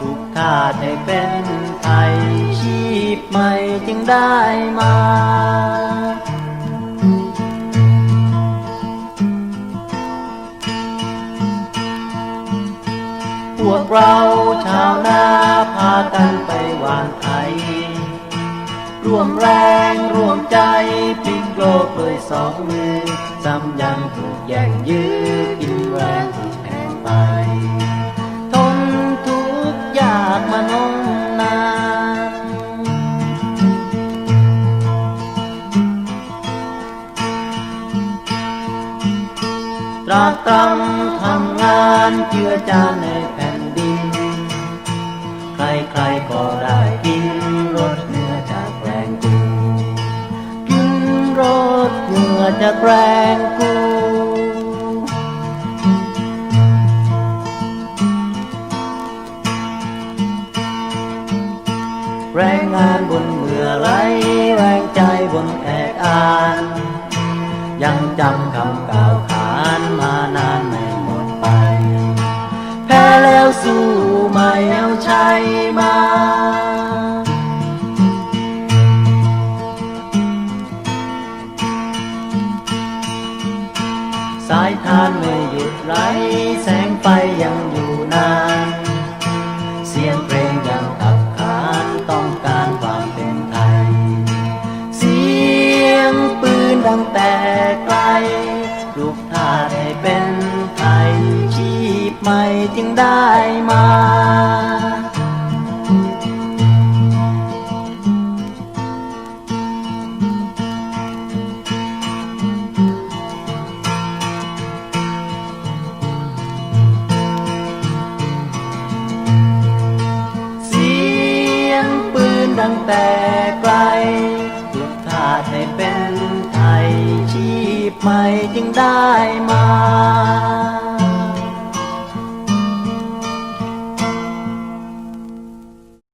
ถูกทาสให้เป็นไทยชีพใหม่จึงได้มาพวกเราชาวนาพากันไปหวานไทยร่วมแรงร่วมใจพลิกโลกด้วยสองมือซ้ำยังถูกแย่งยื้อกินแรง ตรากตรำทำงานเจือจานในแผ่นดิน ใครๆก็ได้กินรสเนื้อจากแรงกูกินรสเนื้อจากแรงกูแรงงานบนเมื่อไรแรงใจบนแอกอาน ยังจำคำกล่าวขานมานานไม่หมดไป แพ้แล้วสู้ไม่เอาชัยมาสายทานไม่หยุดไหลแสงไฟยังอยู่นาน ดังแต่ไกลลูกทาสให้เป็นไทยชีพใหม่จึงได้มาเสียงปืนดังแต่ไกล ไม่จึงได้มา